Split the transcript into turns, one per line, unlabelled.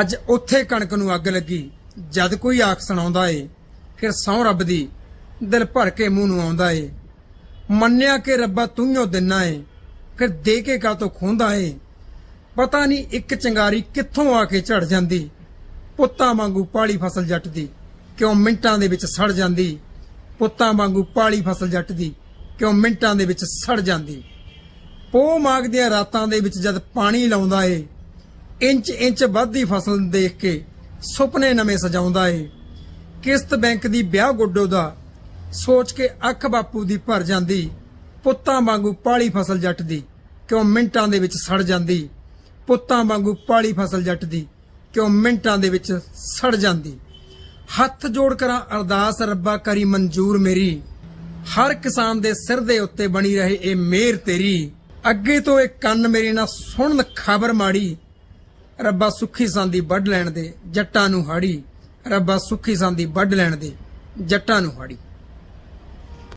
ਅੱਜ ਉੱਥੇ ਕਣਕ ਨੂੰ ਅੱਗ ਲੱਗੀ। ਜਦ ਕੋਈ ਆਖ ਸੁਣਾਉਂਦਾ ਏ, ਫਿਰ ਸਹੁੰ ਰੱਬ ਦੀ ਦਿਲ ਭਰ ਕੇ ਮੂੰਹ ਨੂੰ ਆਉਂਦਾ ਏ। ਮੰਨਿਆ ਕਿ ਰੱਬਾ ਤੂੰ ਦਿਨਾ ਏ, ਫਿਰ ਦੇ ਕੇ ਕਾਤੋਂ ਖੋਂਦਾ ਏ। ਪਤਾ ਨਹੀਂ ਇੱਕ ਚੰਗਾਰੀ ਕਿੱਥੋਂ ਆ ਕੇ ਝੜ ਜਾਂਦੀ। ਪੁੱਤਾਂ ਵਾਂਗੂ ਪਾਲੀ ਫਸਲ ਜੱਟ ਦੀ ਕਿਉਂ ਮਿੰਟਾਂ ਦੇ ਵਿੱਚ ਸੜ ਜਾਂਦੀ। ਪੁੱਤਾਂ ਵਾਂਗੂ ਪਾਲੀ ਫਸਲ ਜੱਟ ਦੀ ਕਿਉਂ ਮਿੰਟਾਂ ਦੇ ਵਿੱਚ ਸੜ ਜਾਂਦੀ। ਪੋ ਮਾਗ ਦੀਆਂ ਰਾਤਾਂ ਦੇ ਵਿੱਚ ਜਦ ਪਾਣੀ ਲਾਉਂਦਾ ਏ ਇੰਚ ਇੰਚ ਵੱਧਦੀ ਫਸਲ ਦੇਖ ਕੇ ਸੁਪਨੇ ਨਵੇਂ ਸਜਾਉਂਦਾ ਏ। ਕਿਸ਼ਤ ਬੈਂਕ ਦੀ ਵਿਆਹ ਗੁੱਡੋ ਦਾ ਸੋਚ ਕੇ ਅੱਖ ਬਾਪੂ ਦੀ ਭਰ ਜਾਂਦੀ। ਪੁੱਤਾਂ ਵਾਂਗੂ ਪਾਲੀ ਫਸਲ ਜੱਟ ਦੀ ਕਿਉਂ ਮਿੰਟਾਂ ਦੇ ਵਿੱਚ ਸੜ ਜਾਂਦੀ। ਪੁੱਤਾਂ ਵਾਂਗੂ ਪਾਲੀ ਫਸਲ ਜੱਟ ਦੀ ਕਿਉਂ ਮਿੰਟਾਂ ਦੇ ਵਿੱਚ ਸੜ ਜਾਂਦੀ। ਹੱਥ ਜੋੜ ਕਰਾਂ ਅਰਦਾਸ, ਰੱਬਾ ਕਰੀ ਮਨਜ਼ੂਰ ਮੇਰੀ। ਹਰ ਕਿਸਾਨ ਦੇ ਸਿਰ ਦੇ ਉੱਤੇ ਬਣੀ ਰਹੇ ਇਹ ਮਿਹਰ ਤੇਰੀ। ਅੱਗੇ ਤੋਂ ਇਹ ਕੰਨ ਮੇਰੇ ਨਾਲ ਸੁਣਨ, ਖਬਰ ਮਾੜੀ। ਰੱਬਾ ਸੁੱਖੀ ਸੰਦੀ ਵੱਢ ਲੈਣ ਦੇ, ਜੱਟਾਂ ਨੂੰ ਹਾੜੀ। ਰੱਬਾ ਸੁੱਖੀ ਸੰਦੀ ਵੱਢ ਲੈਣ ਦੇ, ਜੱਟਾਂ ਨੂੰ ਹਾੜੀ।